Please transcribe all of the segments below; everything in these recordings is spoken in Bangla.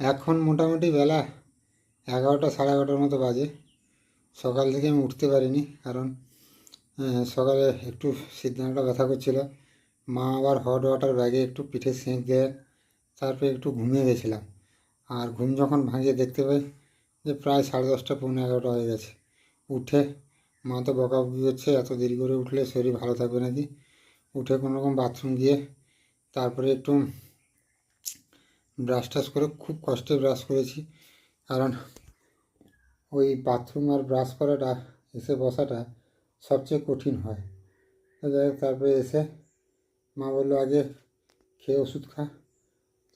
এখন মোটামুটি বেলা এগারোটা সাড়ে এগারোটার মতো বাজে। সকাল থেকে আমি উঠতে পারিনি কারণ সকালে একটু সিদ্ধান্তটা ব্যথা করছিল। মা আবার হট ওয়াটার ব্যাগে একটু পিঠে সেঁক দেয় তারপরে একটু ঘুমিয়ে গেছিলাম। আর ঘুম যখন ভাঙিয়ে দেখতে পাই যে প্রায় সাড়ে দশটা, পৌনে এগারোটা হয়ে গেছে। উঠে মা তো বকাবকি হচ্ছে এত দেরি করে উঠলে শরীর ভালো থাকবে নাকি? উঠে কোনো রকম বাথরুম গিয়ে তারপরে একটু ব্রাশ টাশ করে খুব কষ্টে ব্রাশ করেছি। কারণ ওই বাথরুম আর ব্রাশ করাটা, এসে বসাটা সবচেয়ে কঠিন হয়। যাই তারপরে এসে মা বলল, আগে খেয়ে ওষুধ খা।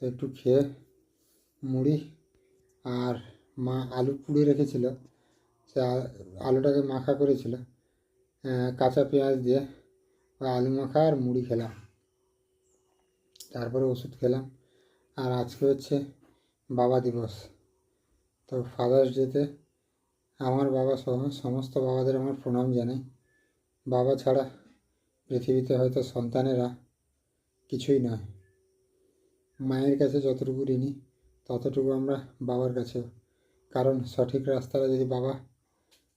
তো একটু খেয়ে মুড়ি আর মা আলু পুড়ে রেখেছিল। সে আলুটাকে মাখা করেছিল। কাঁচা পেঁয়াজ দিয়ে আলু মাখা আর মুড়ি খেলাম। তারপরে ওষুধ খেলাম। আর আজকে হচ্ছে বাবা দিবস। তো ফাদার্স ডেতে আমার বাবা সহ সমস্ত বাবাদের আমার প্রণাম জানাই। বাবা ছাড়া পৃথিবীতে হয়তো সন্তানেরা কিছুই নয়। মায়ের কাছে যতটুকু ঋণী, ততটুকু আমরা বাবার কাছেও। কারণ সঠিক রাস্তাটা যদি বাবা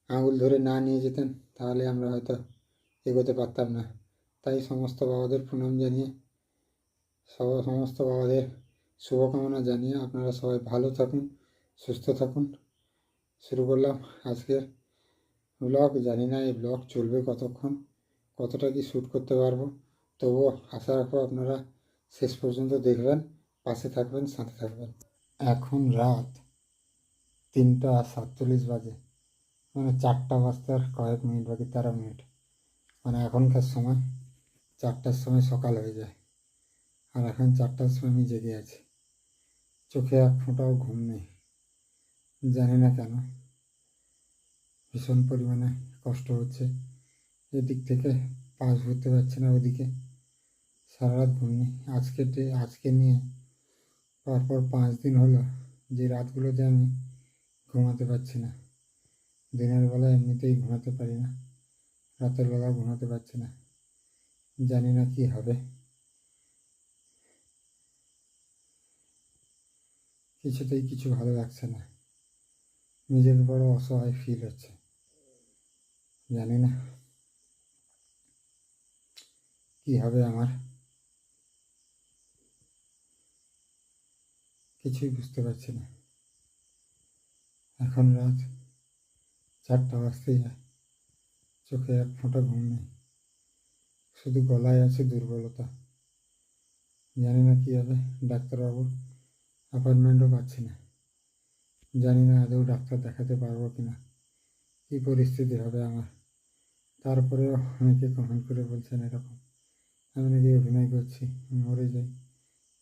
আঙুল ধরে না নিয়ে যেতেন, তাহলে আমরা হয়তো এগোতে পারতাম না। তাই সমস্ত বাবাদের প্রণাম জানিয়ে সব সমস্ত বাবাদের শুভকামনা জানিয়ে আপনারা সবাই ভালো থাকুন, সুস্থ থাকুন। শুরু করলাম আজকের ব্লগ জানি না এই ব্লগ চলবে কতক্ষণ, কতটা কি শ্যুট করতে পারব। তবুও আশা রাখব আপনারা শেষ পর্যন্ত দেখবেন, পাশে থাকবেন, সাথে থাকবেন। এখন রাত তিনটা সাতচল্লিশ বাজে মানে চারটা বাজতে আর কয়েক মিনিট বাকি, তেরো মিনিট। মানে এখনকার সময় চারটার সময় সকাল হয়ে যায়। আর এখন চারটার সময় আমি জেগে আছি। চোখে এক ফোঁটাও ঘুম নেই। জানি না কেন। ভীষণ পরিমাণে কষ্ট হচ্ছে। এদিক থেকে পাশ ঘুরতে পারছি না ওদিকে। সারা রাত ঘুম নেই। আজকে আজকে নিয়ে পরপর পাঁচ দিন হলো যে রাতগুলোতে আমি ঘুমাতে পারছি না। দিনের বেলা এমনিতেই ঘুমাতে পারি না। রাতের বেলা ঘুমাতে পারছি না। জানি না কি হবে। কিছুতেই কিছু ভালো লাগছে না। নিজেকে বড় অসহায় ফিল হচ্ছে। জানি না। কি হবে আমার? কিছুই বুঝতে পারছি না। এখন রাত চারটা বাজতেই যায়। চোখে এক ফোঁটা ঘুম নেই। শুধু গলায় আছে দুর্বলতা। জানি না কি হবে ডাক্তারবাবুর অ্যাপয়েন্টমেন্টও পাচ্ছি না। জানি না আদৌ ডাক্তার দেখাতে পারব কি না। কী পরিস্থিতি হবে আমার? তারপরেও অনেকে কমেন্ট করে বলছেন এরকম। আমি নাকি অভিনয় করছি মরে যাই।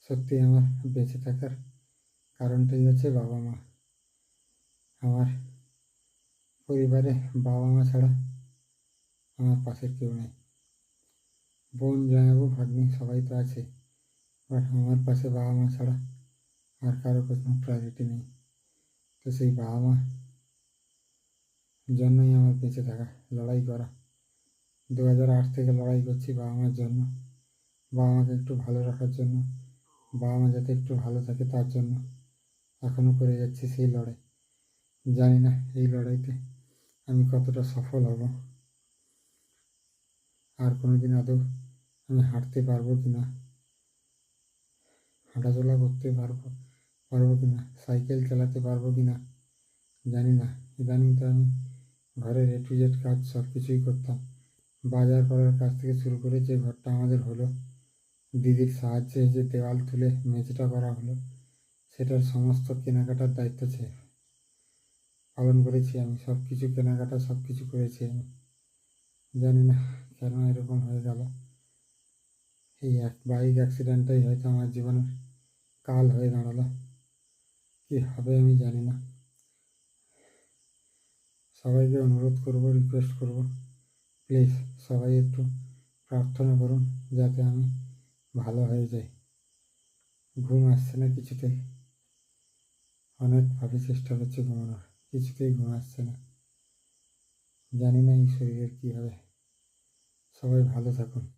সত্যি আমার বেঁচে থাকার কারণটাই হচ্ছে বাবা মা। আমার পরিবারে বাবা মা ছাড়া আমার পাশের কেউ নেই। বোন জানাব ভাগ্নি সবাই তো আছে বাট আমার পাশে বাবা মা ছাড়া আর কারও কোনো প্রায়োরিটি নেই। তো সেই বাবা মা জন্যই আমার বেঁচে থাকা। লড়াই করা। দু হাজার আট থেকে লড়াই করছি বাবা মার জন্য। বাবা মাকে একটু ভালো রাখার জন্য। বাবা মা যাতে একটু ভালো থাকে তার জন্য। এখনও করে যাচ্ছি সেই লড়াই। জানি না এই লড়াইতে আমি কতটা সফল হব। আর কোনো দিন আদৌ আমি হাঁটতে পারব কি না? হাঁটাচলা করতে পারব। পারব কি না? সাইকেল চালাতে পারব কি না? জানি না। ইদানিং তো আমি ঘরের এ টু জেড কাজ সব কিছুই করতাম। বাজার করার কাজ থেকে শুরু করে যে ঘরটা আমাদের হলো, দিদির সাহায্যে যে দেওয়াল তুলে মেঝেটা করা হলো, সেটার সমস্ত কেনাকাটার দায়িত্ব ছে। পালন করেছি আমি, সব কিছু কেনাকাটা, সব কিছু করেছি আমি। জানি না কেন এরকম হয়ে গেল। এই এক বাইক অ্যাক্সিডেন্টটাই হয়তো আমার জীবনের কাল হয়ে দাঁড়াল। কী হবে আমি জানি না। সবাইকে অনুরোধ করব রিকোয়েস্ট করব। প্লিজ সবাই একটু প্রার্থনা করুন যাতে আমি ভালো হয়ে যাই। ঘুম আসছে না কিছুতেই। অনেকভাবে চেষ্টা করছি ঘুমানোর, কিছুতেই ঘুম আসছে না। জানি না এই শরীরের কী হবে। সবাই ভালো থাকুন।